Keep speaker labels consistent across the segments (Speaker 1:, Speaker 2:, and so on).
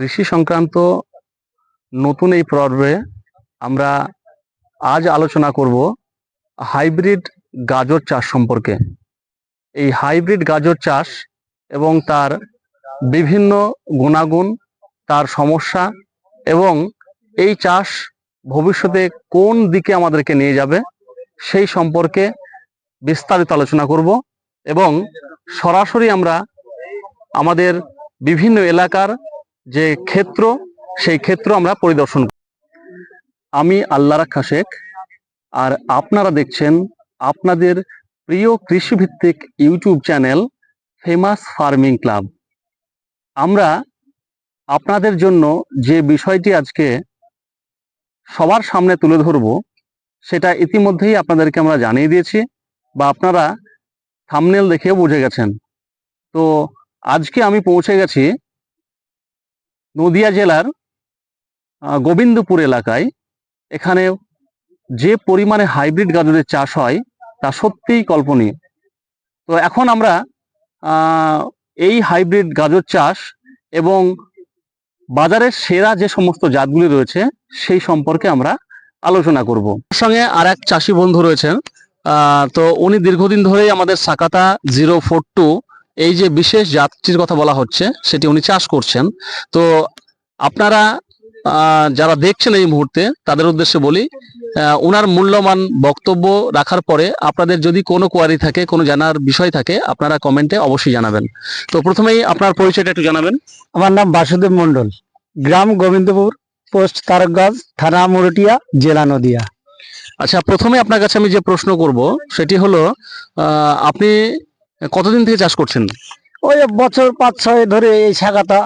Speaker 1: কৃষি সংক্রান্ত নতুন এই পর্বে আমরা আজ আলোচনা করব হাইব্রিড গাজর চাষ সম্পর্কে। এই হাইব্রিড গাজর চাষ এবং তার বিভিন্ন গুণাগুণ, তার সমস্যা এবং এই চাষ ভবিষ্যতে কোন দিকে আমাদেরকে নিয়ে যাবে সেই সম্পর্কে বিস্তারিত আলোচনা করব এবং সরাসরি আমরা আমাদের বিভিন্ন এলাকার যে ক্ষেত্র, সেই ক্ষেত্র আমরা পরিদর্শন। আমি আল্লাহ রাখা শেখ, আর আপনারা দেখছেন আপনাদের প্রিয় কৃষিভিত্তিক YouTube channel famous farming club আমরা আপনাদের জন্য যে বিষয়টি আজকে সবার সামনে তুলে ধরব, সেটা ইতিমধ্যেই আপনাদেরকে আমরা জানিয়ে দিয়েছি বা আপনারা থামনেল দেখে বুঝে গেছেন তো আজকে আমি পৌঁছে গেছি নদিয়া জেলার গোবিন্দপুর এলাকায়। এখানে যে পরিমাণে হাইব্রিড গাজরের চাষ হয়, তা সত্যিই কল্পনীয়। তো এখন আমরা এই হাইব্রিড গাজর চাষ এবং বাজারের সেরা যে সমস্ত জাতগুলি রয়েছে, সেই সম্পর্কে আমরা আলোচনা করব। সঙ্গে আর এক চাষি বন্ধু রয়েছেন। তো উনি দীর্ঘদিন ধরেই আমাদের সাকাতা জিরো ফোর টু এই যে বিশেষ জাতটির কথা বলা হচ্ছে সেটি উনি চাষ করছেন। তো আপনারা যারা দেখছেন এই মুহূর্তে তাদের উদ্দেশ্যে বলি ওনার মূল্যবান বক্তব্য রাখার পরে আপনাদের যদি কোনো কোয়ারি থাকে কোনো জানার বিষয় থাকে আপনারা কমেন্টে অবশ্যই জানাবেন। তো প্রথমেই আপনার পরিচয়টা একটু জানাবেন।
Speaker 2: আমার নাম বাসুদেব মন্ডল গ্রাম গোবিন্দপুর পোস্ট তারকগঞ্জ থানা মুরুটিয়া জেলা নদিয়া।
Speaker 1: আচ্ছা প্রথমে আপনার কাছে আমি যে প্রশ্ন করব সেটি হলো আপনি কতদিন থেকে চাষ করছেন?
Speaker 2: ওই বছর পাঁচ ছয় ধরে এই শাখাটা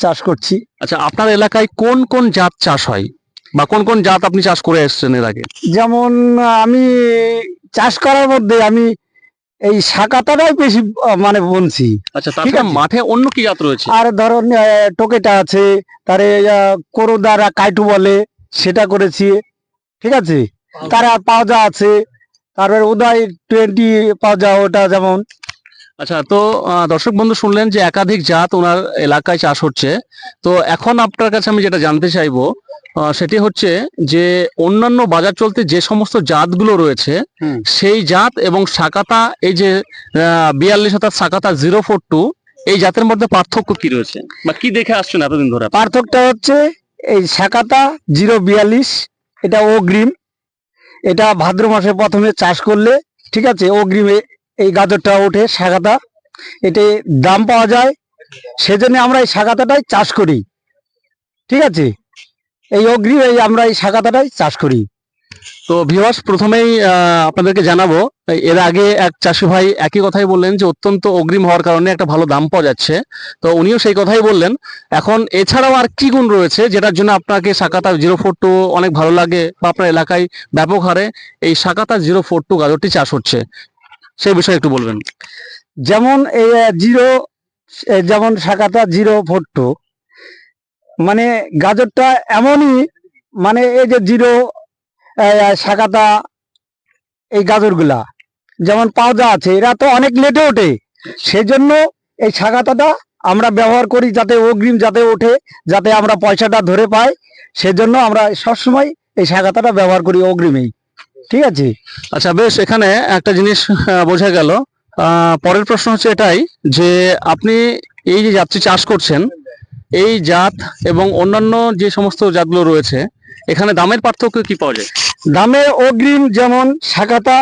Speaker 2: চাষ করছি।
Speaker 1: আচ্ছা আপনার এলাকায় কোন কোন জাত চাষ হয়? বা কোন কোন জাত আপনি চাষ করে এসেছেন এর আগে?
Speaker 2: যেমন আমি চাষ করার মধ্যে আমি এই শাখাটাই বেশি মানে বুনছি।
Speaker 1: আচ্ছা
Speaker 2: ঠিক আছে।
Speaker 1: মাঠে অন্য কি জাত রয়েছে?
Speaker 2: আর ধরুন টোকেটা আছে তারে করোদারা কাইটু বলে সেটা করেছি। ঠিক আছে? তার পাওজা আছে তারপরে উদয় টোয়েন্টি পাওজা ওটা যেমন।
Speaker 1: আচ্ছা তো দর্শক বন্ধু শুনলেন যে একাধিক জাত ওনার এলাকায় চাষ হচ্ছে। তো এখন আপনার কাছে আমি যেটা জানতে চাইব সেটি হচ্ছে যে অন্যান্য বাজার চলতে যে সমস্ত জাতগুলো রয়েছে সেই জাত এবং সাকাতা এই যে বিয়াল্লিশ অর্থাৎ সাকাতা জিরো ফোর টু এই জাতের মধ্যে পার্থক্য কি রয়েছে? বা কি দেখে আসছেন এতদিন ধরে
Speaker 2: পার্থক্যটা হচ্ছে এই শাখাটা জিরো বিয়াল্লিশ এটা অগ্রিম। এটা ভাদ্র মাসে প্রথমে চাষ করলে ঠিক আছে অগ্রিমে এই গাজরটা ওঠে শাখাটা এতে দাম পাওয়া যায়। সেজন্য আমরা এই শাখাটাটাই চাষ করি। ঠিক আছে? এই অগ্রিম এই আমরা এই শাখাটাটাই চাষ করি।
Speaker 1: তো ভিওয়ার্স প্রথমেই আপনাদেরকে জানাব এর আগে এক চাষি ভাই একই কথাই বললেন যে, অত্যন্ত অগ্রিম হওয়ার কারণে একটা ভালো দাম পাওয়া যাচ্ছে। তো উনিও সেই কথাই বললেন। এখন এছাড়াও আর কি গুণ রয়েছে যেটার জন্য আপনাকে সাকাতা জিরো ফোর টু অনেক ভালো লাগে বা আপনার এলাকায় ব্যাপক হারে এই সাকাতা জিরো ফোর টু গাজরটি চাষ হচ্ছে। সেই বিষয়ে একটু বলবেন।
Speaker 2: যেমন এই জিরো যেমন শাখাটা জিরো ফোর টু মানে গাজরটা এমনই মানে এই যে জিরো শাখাটা এই গাজরগুলা, যেমন পাওজা আছে, এরা তো অনেক লেটে ওঠে। সেজন্য এই শাখাটাটা আমরা ব্যবহার করি যাতে অগ্রিম যাতে ওঠে, যাতে আমরা পয়সাটা ধরে পাই। সেজন্য আমরা সবসময় এই শাখাটাটা ব্যবহার করি অগ্রিমেই। ঠিক আছে।
Speaker 1: আচ্ছা বেশ, এখানে একটা জিনিস বোঝা গেল। পরের প্রশ্ন হচ্ছে এটাই যে আপনি এই যে জাতটি চাষ করছেন, এই জাত এবং অন্যান্য যে সমস্ত জাতগুলো রয়েছে, এখানে দামের পার্থক্য কি পাওয়া যায়?
Speaker 2: দামে অগ্রিম যেমন শাখাটা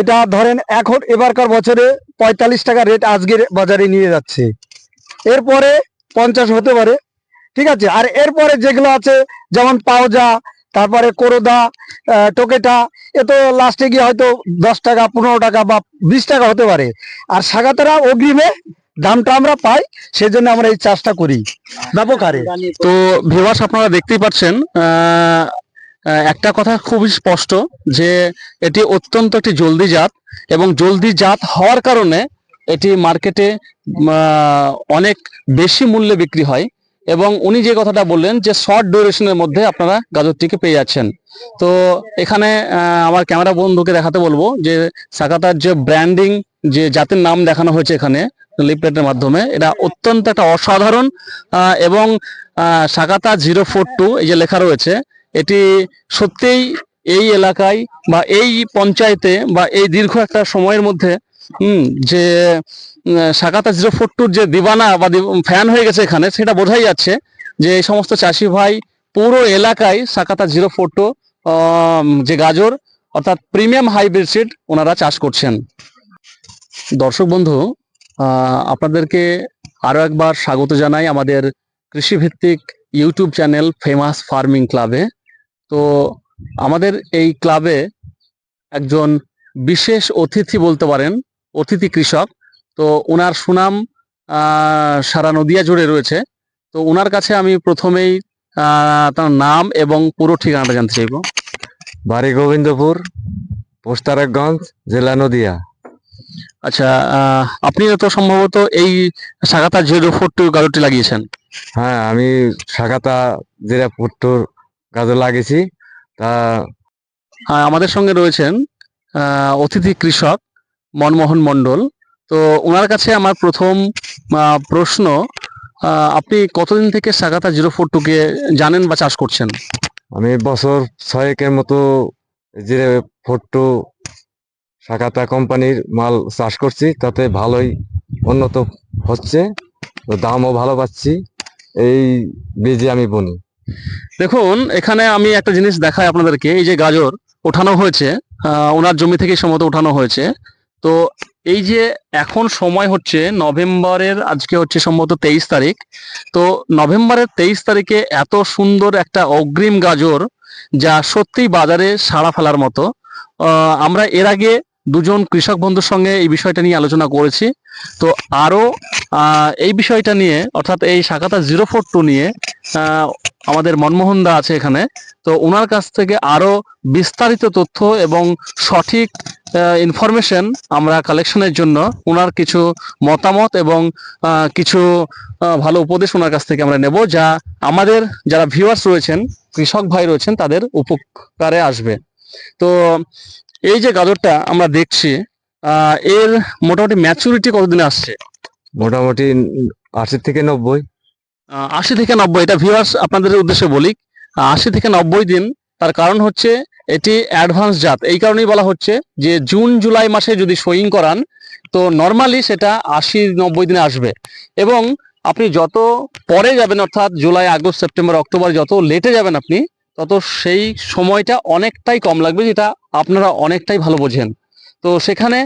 Speaker 2: এটা ধরেন এখন এবারকার বছরে পঁয়তাল্লিশ টাকা রেট আজকের বাজারে নিয়ে যাচ্ছে। এরপরে পঞ্চাশ হতে পারে, ঠিক আছে? আর এরপরে যেগুলো আছে, যেমন পাওজা তারপরে কোরোদা টোকেটা, এ তো লাস্টে গিয়ে হয়তো দশ টাকা, পনেরো টাকা বা বিশ টাকা হতে পারে। আর শাখাতারা অগ্রিমে দামটা আমরা পাই, সেজন্য আমরা এই চাষটা করি। ব্যাপক হারে।
Speaker 1: তো ভিউয়ার্স আপনারা দেখতেই পাচ্ছেন একটা কথা খুবই স্পষ্ট, যে এটি অত্যন্ত একটি জলদি জাত এবং জলদি জাত হওয়ার কারণে এটি মার্কেটে অনেক বেশি মূল্যে বিক্রি হয়। এবং উনি যে কথাটা বললেন যে শর্ট ডিউরেশনের মধ্যে আপনারা গাজরটিকে পেয়ে যাচ্ছেন। তো এখানে আমার ক্যামেরা বন্ধুকে দেখাতে বলব যে সাকাতার যে ব্র্যান্ডিং যে জাতের নাম দেখানো হয়েছে এখানে লিপলেটের মাধ্যমে, এটা অত্যন্ত একটা অসাধারণ এবং সাকাতা জিরো ফোর টু এই যে লেখা রয়েছে, এটি সত্যিই এই এলাকায় বা এই পঞ্চায়েতে বা এই দীর্ঘ একটা সময়ের মধ্যে হুম, যে সাকাতা জিরো ফোর টুর যে দিবানা বা ফ্যান হয়ে গেছে এখানে, সেটা বোঝাই যাচ্ছে যে, এই সমস্ত চাষি ভাই পুরো এলাকায় সাকাতা জিরো ফোর টু যে গাজর, অর্থাৎ প্রিমিয়াম হাইব্রিড সিড ওনারা চাষ করছেন। দর্শক বন্ধু আপনাদেরকে আরও একবার স্বাগত জানাই আমাদের কৃষিভিত্তিক ইউটিউব চ্যানেল ফেমাস ফার্মিং ক্লাবে। তো, আমাদের এই ক্লাবে একজন বিশেষ অতিথি বলতে পারেন অতিথি কৃষক। তো ওনার সুনাম সারা নদিয়া জুড়ে রয়েছে। তো ওনার কাছে আমি প্রথমেই তার নাম এবং পুরো ঠিকানাটা জানতে চাইব।
Speaker 3: বাড়ি গোবিন্দপুর পোস্তারকগঞ্জ জেলা নদিয়া।
Speaker 1: আচ্ছা আহ, আপনিও তো সম্ভবত এই সাগাতা জিরো ফোর টু গাজরটি লাগিয়েছেন।
Speaker 3: হ্যাঁ আমি শাখাতা জিরা পুট্টুর গাজর লাগিয়েছি। তা
Speaker 1: আমাদের সঙ্গে রয়েছেন অতিথি কৃষক মনমোহন মণ্ডল। তো ওনার কাছে আমার প্রথম প্রশ্ন আপনি কতদিন থেকে সাগাতা জিরো ফোর টুকে জানেন বা চাষ করছেন?
Speaker 3: আমি বছর ছয়েকের মতো জিরো ফোর টু শাখাতা কোম্পানির মাল চাষ করছি তাতে ভালোই উন্নত হচ্ছে তো দামও ভালো পাচ্ছি এই বীজে আমি বুনি।
Speaker 1: দেখুন এখানে আমি একটা জিনিস দেখাই আপনাদেরকে এই যে গাজর ওঠানো হয়েছে ওনার জমি থেকে সম্ভবত ওঠানো হয়েছে। তো এই যে এখন সময় হচ্ছে নভেম্বরের আজকে হচ্ছে সম্ভবত তেইশ তারিখ। তো নভেম্বরের তেইশ তারিখে এত সুন্দর একটা অগ্রিম গাজর যা সত্যিই বাজারে সাড়া ফেলার মতো। আমরা এর আগে দুজন কৃষক বন্ধুর সঙ্গে এই বিষয়টা নিয়ে আলোচনা করেছি। তো আরও আহ, এই বিষয়টা নিয়ে অর্থাৎ এই শাখাতা জিরো ফোর টু নিয়ে আমাদের মনমোহন দা আছে এখানে। তো ওনার কাছ থেকে আরও বিস্তারিত তথ্য এবং সঠিক ইনফরমেশন আমরা কালেকশনের জন্য ওনার কিছু মতামত এবং কিছু ভালো উপদেশ ওনার কাছ থেকে আমরা নেব যা আমাদের যারা ভিউয়ার্স রয়েছেন কৃষক ভাই রয়েছেন তাদের উপকারে আসবে। তো এই যে গাজরটা আমরা দেখছি এর মোটামুটি ম্যাচুরিটি কতদিনে আসছে?
Speaker 3: মোটামুটি আশি থেকে নব্বই।
Speaker 1: আশি থেকে নব্বই এটা ভিউয়ার্স আপনাদের উদ্দেশ্যে বলি আশি থেকে নব্বই দিন তার কারণ হচ্ছে এটি অ্যাডভান্স জাত। এই কারণেই বলা হচ্ছে যে জুন, জুলাই মাসে যদি সোয়িং করান, তো নর্মালি সেটা আশি, নব্বই দিনে আসবে। এবং আপনি যত পরে যাবেন, অর্থাৎ জুলাই, আগস্ট, সেপ্টেম্বর, অক্টোবর, যত লেটে যাবেন আপনি, তত সেই সময়টা অনেকটাই কম লাগবে, যেটা আপনারা অনেকটাই ভালো বোঝেন। তো সেখানে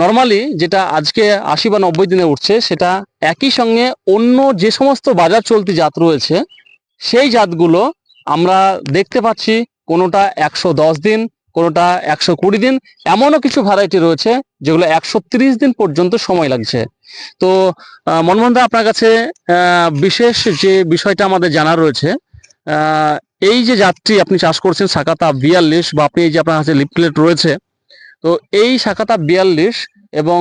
Speaker 1: নর্মালি যেটা আজকে আশি বা নব্বই দিনে উঠছে, সেটা একই সঙ্গে অন্য যে সমস্ত বাজার চলতি জাত রয়েছে, সেই জাতগুলো আমরা দেখতে পাচ্ছি কোনোটা একশো দশ দিন কোনোটা একশো কুড়ি দিন এমনও কিছু ভ্যারাইটি রয়েছে যেগুলো একশো দিন পর্যন্ত সময় লাগছে। তো আহ, মনমোহন আপনার কাছে বিশেষ যে বিষয়টা আমাদের জানা রয়েছে এই যে জাতটি আপনি চাষ করছেন সাকাতা বিয়াল্লিশ বা আপনি এই যে আপনার কাছে লিপলেট রয়েছে তো এই শাখাতা বিয়াল্লিশ এবং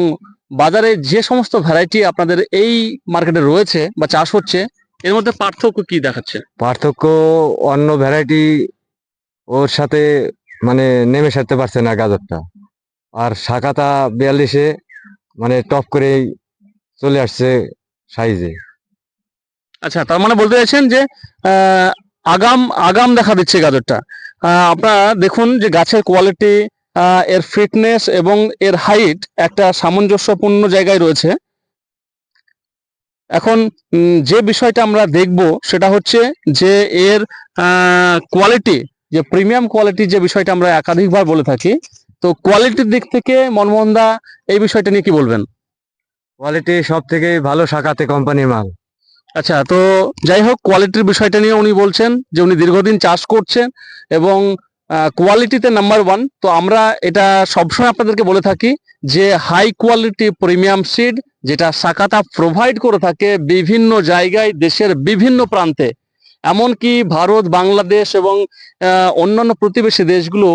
Speaker 1: বাজারে যে সমস্ত ভ্যারাইটি আপনাদের এই মার্কেটে রয়েছে বা চাষ হচ্ছে এর মধ্যে পার্থক্য কি দেখাচ্ছে?
Speaker 3: পার্থক্য অন্য ভ্যারাইটি ওর সাথে মানে নেমে সারতে পারছে না গাজরটা। আর শাখাতা বিয়াল্লিশে মানে টপ করেই চলে আসছে সাইজে
Speaker 1: আচ্ছা তার মানে বলতে চাইছেন যে আগাম আগাম দেখা দিচ্ছে গাজরটা। আপনারা দেখুন যে গাছের কোয়ালিটি এর ফিটনেস এবং এর হাইট একটা সামঞ্জস্যপূর্ণ জায়গায় রয়েছে। এখন যে বিষয়টা আমরা দেখব সেটা হচ্ছে যে এর কোয়ালিটি যে প্রিমিয়াম কোয়ালিটি যে বিষয়টা আমরা একাধিকবার বলে থাকি তো কোয়ালিটির দিক থেকে মনমোহন দা এই বিষয়টা নিয়ে কি বলবেন?
Speaker 3: কোয়ালিটি সব থেকে ভালো শাখাতে কোম্পানির মাল।
Speaker 1: আচ্ছা তো যাই হোক কোয়ালিটির বিষয়টা নিয়ে উনি বলছেন যে উনি দীর্ঘদিন চাষ করছেন এবং কোয়ালিটিতে নাম্বার ওয়ান তো আমরা এটা সবসময় আপনাদেরকে বলে থাকি যে হাই কোয়ালিটি প্রিমিয়াম সিড যেটা সাকাতা প্রোভাইড করে থাকে বিভিন্ন জায়গায় দেশের বিভিন্ন প্রান্তে। এমনকি ভারত, বাংলাদেশ এবং অন্যান্য প্রতিবেশী দেশগুলো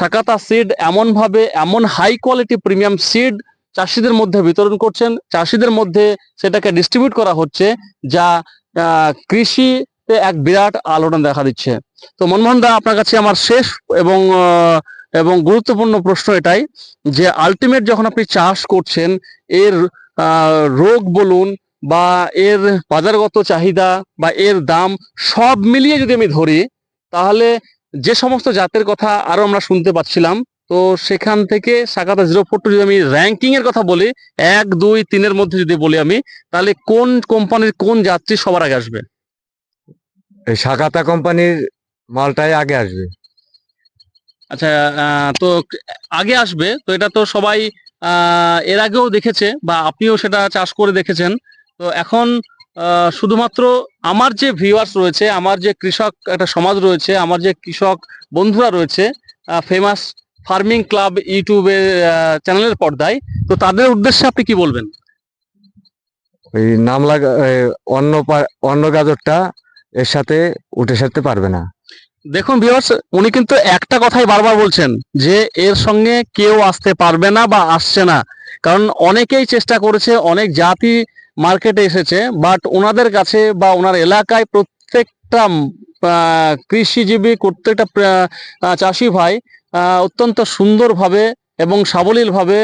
Speaker 1: সাকাতা সিড এমনভাবে এমন হাই কোয়ালিটি প্রিমিয়াম সিড চাষিদের মধ্যে বিতরণ করছেন। চাষিদের মধ্যে সেটাকে ডিস্ট্রিবিউট করা হচ্ছে যা কৃষিতে এক বিরাট আলোড়ন দেখা দিচ্ছে। তো মনমোহন দা, আপনার কাছে আমার শেষ এবং এবং গুরুত্বপূর্ণ প্রশ্ন এটাই যে আলটিমেট যখন আপনি চাষ করছেন, এর রোগ বলুন বা এর বাজারগত চাহিদা বা এর দাম সব মিলিয়ে যদি আমি ধরি, তাহলে যে সমস্ত জাতের কথা আরও আমরা শুনতে পাচ্ছিলাম, তো সেখান থেকে সাকাতা জিরো ফোর টু যদি আমি র্যাঙ্কিং এর কথা বলি, এক, দুই, তিনের মধ্যে যদি বলি আমি, তাহলে কোন কোম্পানির কোন যাত্রী সবার আগে আসবে?
Speaker 3: এই শাখাতা কোম্পানির মালটাই আগে আসবে।
Speaker 1: আচ্ছা তো আগে আসবে তো এটা তো সবাই এর আগেও দেখেছে বা আপনিও সেটা চাষ করে দেখেছেন। তো এখন শুধুমাত্র আমার যে ভিউয়ার্স রয়েছে আমার যে কৃষক একটা সমাজ রয়েছে আমার যে কৃষক বন্ধুরা রয়েছে ফেমাস ফার্মিং ক্লাব ইউটিউবের চ্যানেলের পর্দায় তো তাদের উদ্দেশ্যে আপনি কি বলবেন?
Speaker 3: ওই নাম লাগা অন্য অন্য গাজরটা এর সাথে উঠে সারতে পারবে না।
Speaker 1: দেখুন ভিউয়ার্স উনি কিন্তু একটা কথাই বারবার বলছেন যে, এর সঙ্গে কেউ আসতে পারবে না বা আসছে না। কারণ অনেকেই চেষ্টা করেছে, অনেক জাতি মার্কেটে এসেছে বাট ওনাদের কাছে বা ওনার এলাকায় প্রত্যেকটা কৃষিজীবী, প্রত্যেকটা চাষি ভাই অত্যন্ত সুন্দরভাবে এবং সাবলীলভাবে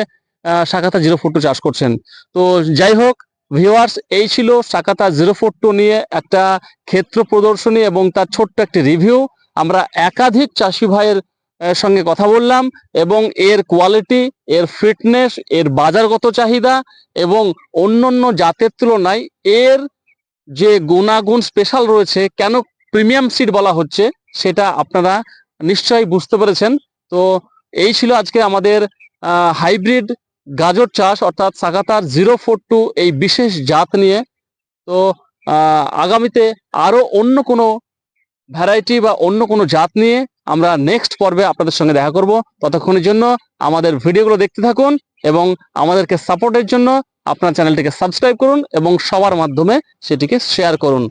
Speaker 1: শাখাতা জিরো ফোর টু চাষ করছেন। তো যাই হোক ভিউয়ার্স এই ছিল সাকাতা জিরো ফোর টু নিয়ে একটা ক্ষেত্র প্রদর্শনী এবং তার ছোট্ট একটি রিভিউ আমরা একাধিক চাষি ভাইয়ের সঙ্গে কথা বললাম এবং এর কোয়ালিটি এর ফিটনেস এর বাজারগত চাহিদা এবং অন্যান্য জাতের তুলনায় এর যে গুণাগুণ স্পেশাল রয়েছে, কেন প্রিমিয়াম সিড বলা হচ্ছে, সেটা আপনারা নিশ্চয়ই বুঝতে পেরেছেন। তো এই ছিল আজকে আমাদের হাইব্রিড গাজর চাষ, অর্থাৎ সাগাতার জিরো ফোর টু এই বিশেষ জাত নিয়ে, তো আগামীতে আরও অন্য কোনো ভ্যারাইটি বা অন্য কোনো জাত নিয়ে আমরা নেক্সট পর্বে আপনাদের সঙ্গে দেখা করব। ততক্ষণের জন্য আমাদের ভিডিওগুলো দেখতে থাকুন এবং আমাদেরকে সাপোর্টের জন্য আপনার চ্যানেলটিকে সাবস্ক্রাইব করুন এবং সবার মাধ্যমে সেটিকে শেয়ার করুন।